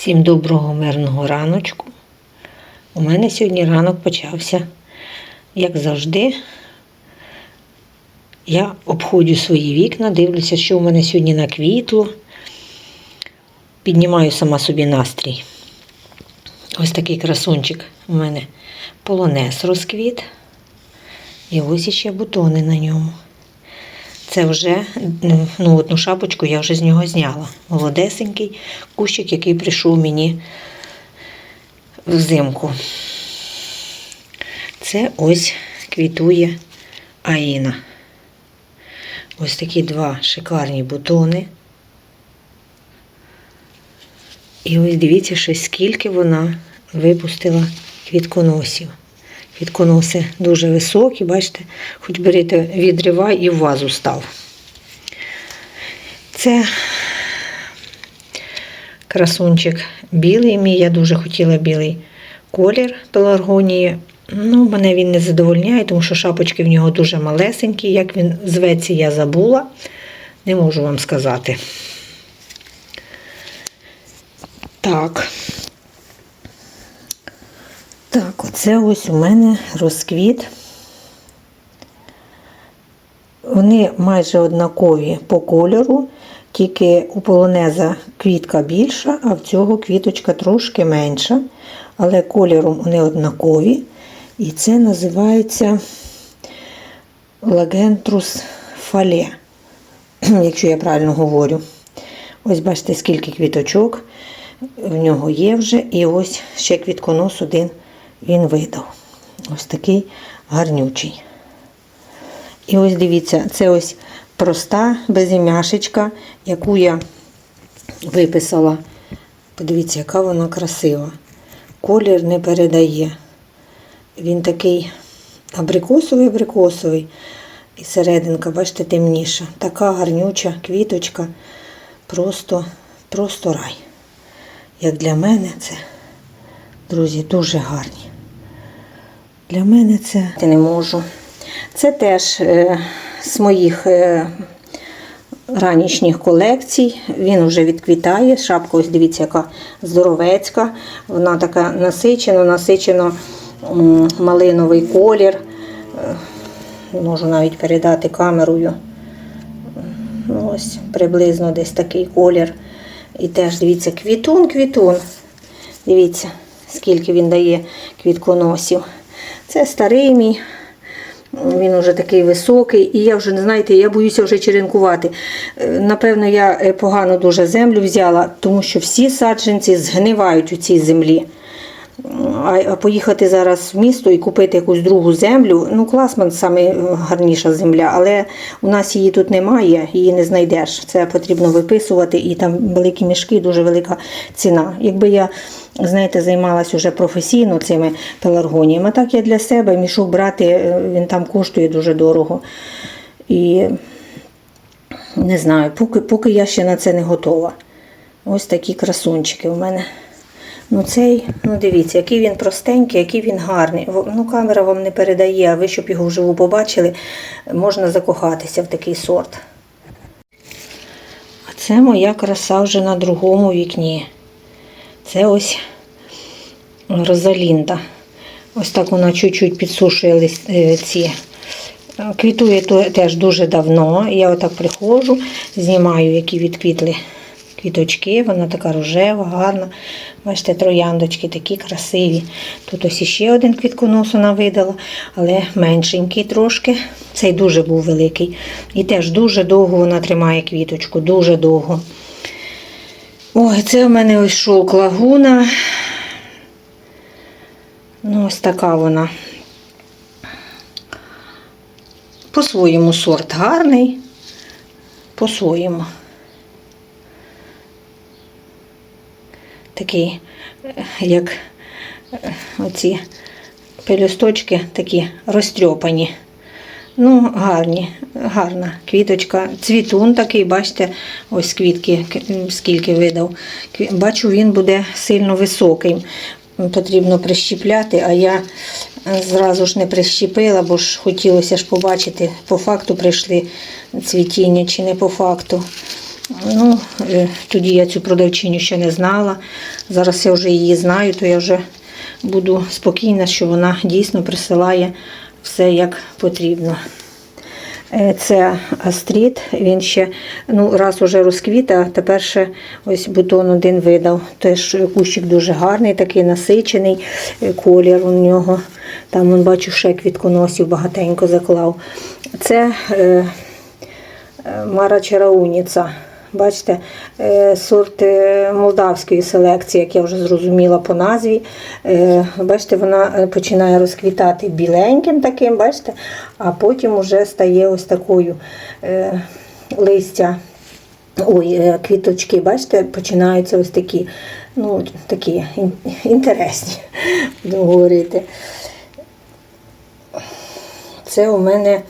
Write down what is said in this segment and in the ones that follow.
Всім доброго мирного раночку. У мене сьогодні ранок почався, як завжди. Я обходжу свої вікна, дивлюся, що у мене сьогодні наквітло. Піднімаю сама собі настрій. Ось такий красунчик у мене полонез розквіт. І ось іще бутони на ньому. Це вже ну, одну шапочку я вже з нього зняла. Молодесенький кущик, який прийшов мені взимку. Це ось квітує Аїна. Ось такі два шикарні бутони. І ось дивіться, що скільки вона випустила квітконосів. Квітконоси дуже високі, бачите, хоч берете відривай і в вазу став. Це красунчик білий мій, я дуже хотіла білий колір пеларгонії. Ну, мене він не задовольняє, тому що шапочки в нього дуже малесенькі. Як він зветься, я забула. Не можу вам сказати. Так. Так, оце ось у мене розквіт. Вони майже однакові по кольору, тільки у полонеза квітка більша, а в цього квіточка трошки менша. Але кольором вони однакові. І це називається лагентрус фале, якщо я правильно говорю. Ось бачите, скільки квіточок в нього є вже. І ось ще квітконос один він видав. Ось такий гарнючий. І ось дивіться, це ось проста безім'яшечка, яку я виписала. Подивіться, яка вона красива. Колір не передає. Він такий абрикосовий-абрикосовий. І серединка, бачите, темніша. Така гарнюча квіточка. Просто, просто рай. Як для мене це, друзі, дуже гарні. Для мене це я не можу. Це теж е, з моїх е, ранішніх колекцій. Він вже відквітає. Шапка, ось дивіться, яка здоровецька. Вона така насичена, насичено малиновий колір. Е, Можу навіть передати камерою. Ну, ось приблизно десь такий колір. І теж дивіться, квітун, квітун. Дивіться, скільки він дає квітконосів. Це старий мій. Він вже такий високий, і я вже не знаєте, я боюся вже черенкувати. Е, Напевно, я е, погано дуже землю взяла, тому що всі саджанці згнивають у цій землі. А, поїхати зараз в місто і купити якусь другу землю, ну класман саме гарніша земля, але у нас її тут немає, її не знайдеш. Це потрібно виписувати, і там великі мішки, дуже велика ціна. Якби я, знаєте, займалась уже професійно цими пеларгоніями, так я для себе мішок брати, е, він там коштує дуже дорого. І не знаю, поки, поки я ще на це не готова. Ось такі красунчики у мене. Ну цей, ну дивіться, який він простенький, який він гарний. Ну, камера вам не передає, а ви, щоб його вживу побачили, можна закохатися в такий сорт. А це моя краса вже на другому вікні. Це ось Розалінда. Ось так вона чуть-чуть підсушує е, ці. Квітує теж дуже давно. Я отак приходжу, знімаю, які відквітли квіточки. Вона така рожева, гарна. Бачите, трояндочки такі красиві. Тут ось іще один квітконос вона видала, але меншенький трошки. Цей дуже був великий. І теж дуже довго вона тримає квіточку, дуже довго. Ой, це в мене ось шовк лагуна. Ну, ось така вона. По-своєму сорт гарний. По-своєму. Такий, е, як е, оці пелюсточки такі розтрьопані. Ну, гарні, гарна квіточка. Цвітун такий, бачите, ось квітки, скільки видав. Бачу, він буде сильно високим. Потрібно прищіпляти, а я зразу ж не прищепила, бо ж хотілося ж побачити, по факту прийшли цвітіння чи не по факту. Ну, е, тоді я цю продавчиню ще не знала. Зараз я вже її знаю, то я вже буду спокійна, що вона дійсно присилає все як потрібно. Е, Це астріт, він ще ну, раз уже розквіт, а тепер ще ось бутон один видав. Теж кущик дуже гарний, такий насичений е, колір у нього. Там вон, бачу, ще квітконосів багатенько заклав. Це е, е, Мара Чарауніця. Бачите, е, сорт е, молдавської селекції, як я вже зрозуміла по назві. Е, Бачите, вона починає розквітати біленьким таким, бачите, а потім вже стає ось такою листя. Ой, квіточки, бачите, починаються ось такі, ну, такі інтересні, будемо говорити. Це у мене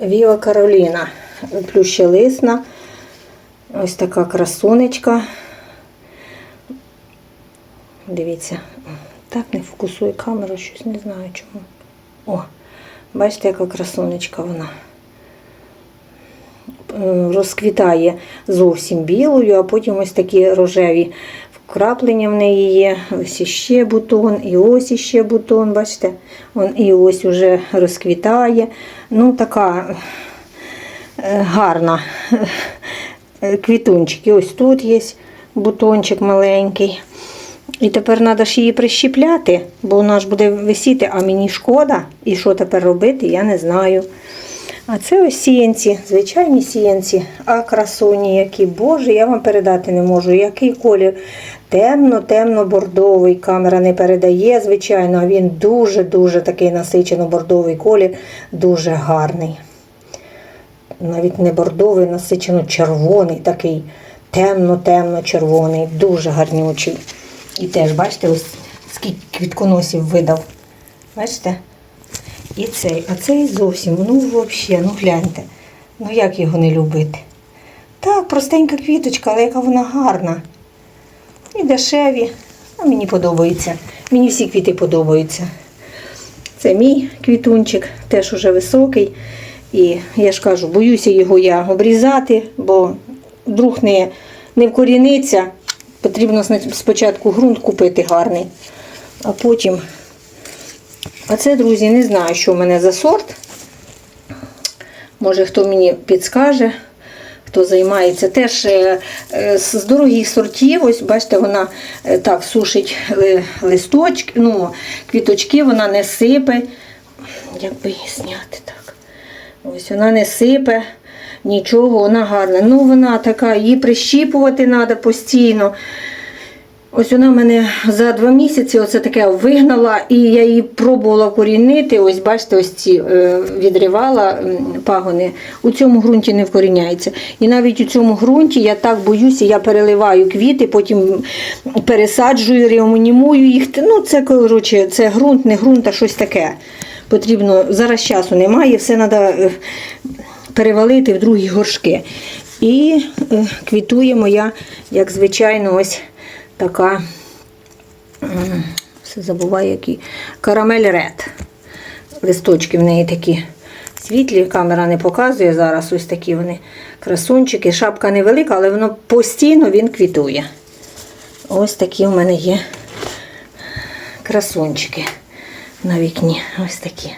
Віла Кароліна, плющелисна. Ось така красунечка. Дивіться, так не фокусує камера, щось не знаю чому. О, бачите, яка красунечка вона. Розквітає зовсім білою, а потім ось такі рожеві вкраплення в неї є. Ось іще бутон, і ось іще бутон, бачите? Он і ось уже розквітає. Ну, така е, гарна. Е, Квітунчики. Ось тут є бутончик маленький. І тепер треба ж її прищіпляти, бо вона ж буде висіти, а мені шкода. І що тепер робити, я не знаю. А це ось сіянці, звичайні сіянці, а красуні які. Боже, я вам передати не можу. Який колір? Темно-темно-бордовий. Камера не передає, звичайно, а він дуже-дуже такий насичено-бордовий колір, дуже гарний. Навіть не бордовий, насичено-червоний, такий темно-темно-червоний, дуже гарнючий. І теж, бачите, ось скільки квітконосів видав. Бачите? І цей, а цей зовсім, ну взагалі, ну гляньте. Ну як його не любити? Так, простенька квіточка, але яка вона гарна. І дешеві. А мені подобається. Мені всі квіти подобаються. Це мій квітунчик, теж уже високий. І я ж кажу, боюся його я обрізати, бо вдруг не, не вкоріниться. Потрібно спочатку ґрунт купити гарний, а потім. А це, друзі, не знаю, що в мене за сорт. Може, хто мені підскаже, хто займається. Теж е, е, з дорогих сортів, ось бачите, вона е, так сушить листочки, ну, квіточки, вона не сипе. Як би її зняти так? Ось вона не сипе, нічого, вона гарна. Ну, вона така, її прищіпувати треба постійно. Ось вона мене за два місяці оце таке вигнала, і я її пробувала корінити. Ось бачите, ось ці е, відривала пагони. У цьому ґрунті не вкоріняється. І навіть у цьому ґрунті я так боюся, я переливаю квіти, потім пересаджую, реомонімую їх. Ну, це коротше, це ґрунт, не ґрунт, а щось таке. Потрібно зараз часу немає, все треба перевалити в другі горшки. І е, квітує моя, як звичайно, ось така, все забуваю, які карамель ред. Листочки в неї такі світлі, камера не показує зараз. Ось такі вони красунчики. Шапка невелика, але воно постійно він квітує. Ось такі в мене є красунчики на вікні. Ось такі.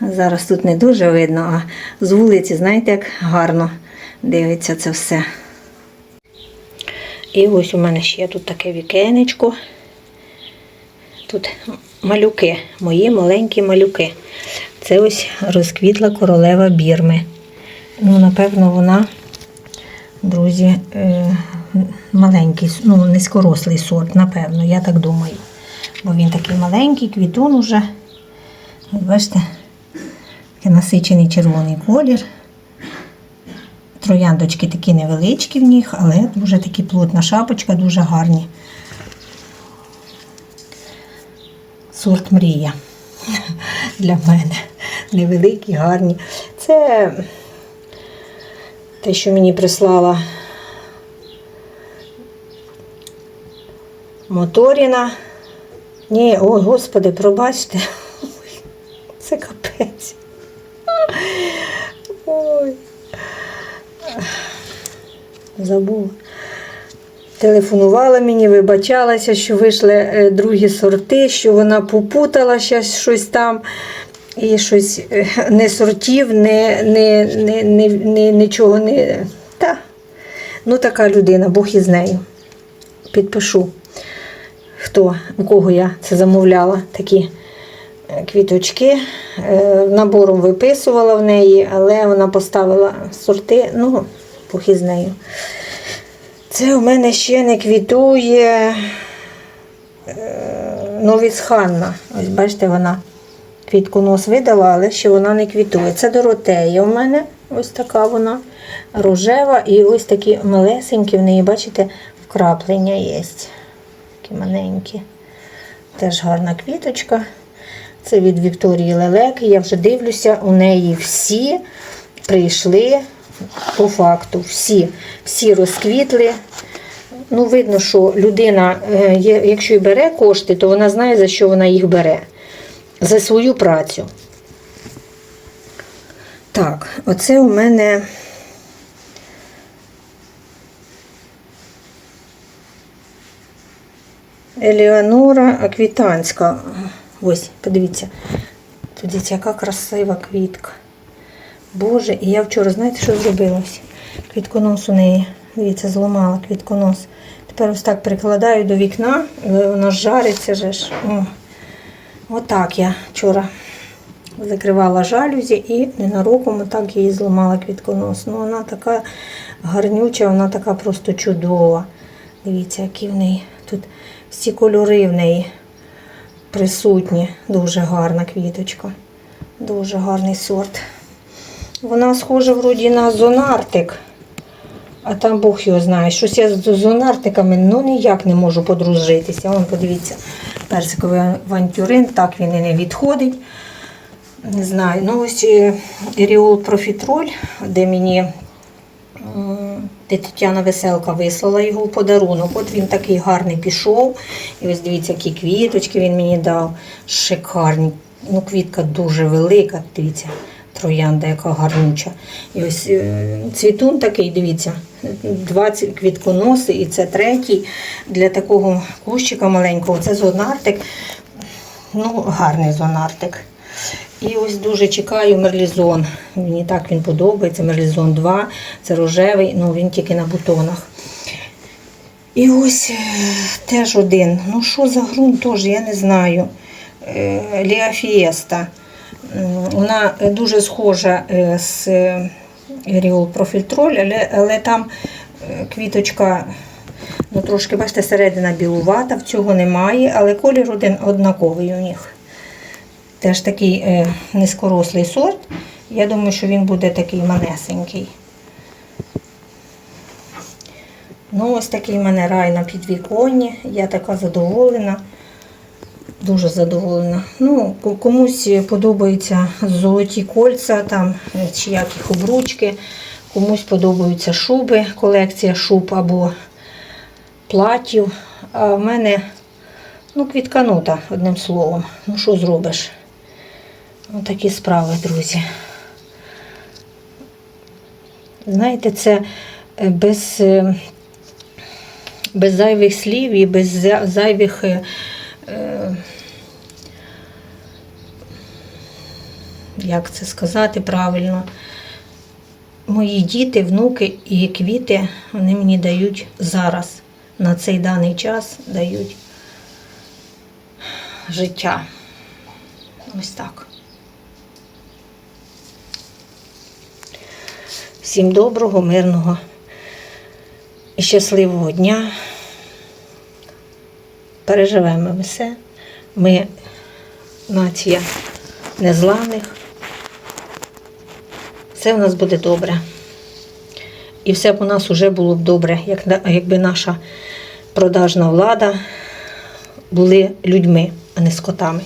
Зараз тут не дуже видно, а з вулиці, знаєте, як гарно дивиться це все. І ось у мене ще тут таке вікенечко. Тут малюки, мої маленькі малюки. Це ось розквітла королева бірми. Ну, напевно, вона, друзі, е, маленький, ну, низькорослий сорт, напевно, я так думаю. Бо він такий маленький, квітун уже. Бачите, такий насичений червоний колір. Трояндочки такі невеличкі в них, але дуже такі плотна шапочка, дуже гарні. Сорт мрія для мене. Невеликі, гарні. Це те, що мені прислала Моторіна. Ні, ой, господи, пробачте. Ой, Це капець. Ой. забула. Телефонувала мені, вибачалася, що вийшли е, другі сорти, що вона попутала щас щось там. І щось е, не сортів, не, не, не, не, не, нічого не. Та. Ну, така людина, Бог із нею. Підпишу, хто, у кого я це замовляла, такі е, квіточки. Е, Набором виписувала в неї, але вона поставила сорти, ну, Бог із нею. Це у мене ще не квітує е, новісханна. Ось бачите, вона квітконос видала, але ще вона не квітує. Це Доротея у мене. Ось така вона рожева і ось такі малесенькі в неї, бачите, вкраплення є. Такі маленькі. Теж гарна квіточка. Це від Вікторії Лелеки. Я вже дивлюся, у неї всі прийшли по факту. Всі, всі розквітли. Ну, видно, що людина, е, якщо і бере кошти, то вона знає, за що вона їх бере. За свою працю. Так, оце у мене. Елеонора Аквітанська. Ось, подивіться. Тут яка красива квітка. Боже, і я вчора, знаєте, що зробила? Квітконос у неї. Дивіться, зламала квітконос. Тепер ось так прикладаю до вікна, і воно жариться же ж. О. Отак я вчора закривала жалюзі і ненароком отак її зламала квітконос. Ну, вона така гарнюча, вона така просто чудова. Дивіться, які в неї тут всі кольори в неї присутні. Дуже гарна квіточка. Дуже гарний сорт. Вона схожа вроді на зонартик. А там Бог його знає. Щось я з зонартиками ну ніяк не можу подружитися. Вон, подивіться, персиковий авантюрин, так він і не відходить. Не знаю. Ну ось е, Еріол Профітроль, де мені де Тетяна Веселка вислала його в подарунок. От він такий гарний пішов. І ось дивіться, які квіточки він мені дав. Шикарні. Ну, квітка дуже велика. Дивіться, троянда, яка гарнюча. І ось е, цвітун такий, дивіться, 20 квітконоси, і це третій. Для такого кущика маленького. Це зонартик. Ну, гарний зонартик. І ось дуже чекаю мерлізон. Мені так він подобається. Мерлізон 2. Це рожевий, ну він тільки на бутонах. І ось е, теж один. Ну що за ґрунт теж, я не знаю. Е, Ліафієста. Вона дуже схожа е, з Еріол Профільтроль, але, але там квіточка, ну трошки, бачите, середина білувата, в цього немає, але колір один однаковий у них. Теж такий е, низькорослий сорт. Я думаю, що він буде такий манесенький. Ну, ось такий в мене рай на підвіконні. Я така задоволена. Дуже задоволена. Ну, комусь подобаються золоті кольця, там, е, чи як їх обручки, комусь подобаються шуби, колекція шуб або платів. А в мене ну, квітканута, одним словом. Ну, що зробиш? Ось такі справи, друзі. Знаєте, це е, без, е, без зайвих слів і без зайвих. е, Як це сказати правильно? Мої діти, внуки і квіти, вони мені дають зараз, на цей даний час дають життя. Ось так. Всім доброго, мирного і щасливого дня. Переживемо все. Ми нація незламних. Все у нас буде добре. І все б у нас вже було б добре, якби наша продажна влада були людьми, а не скотами.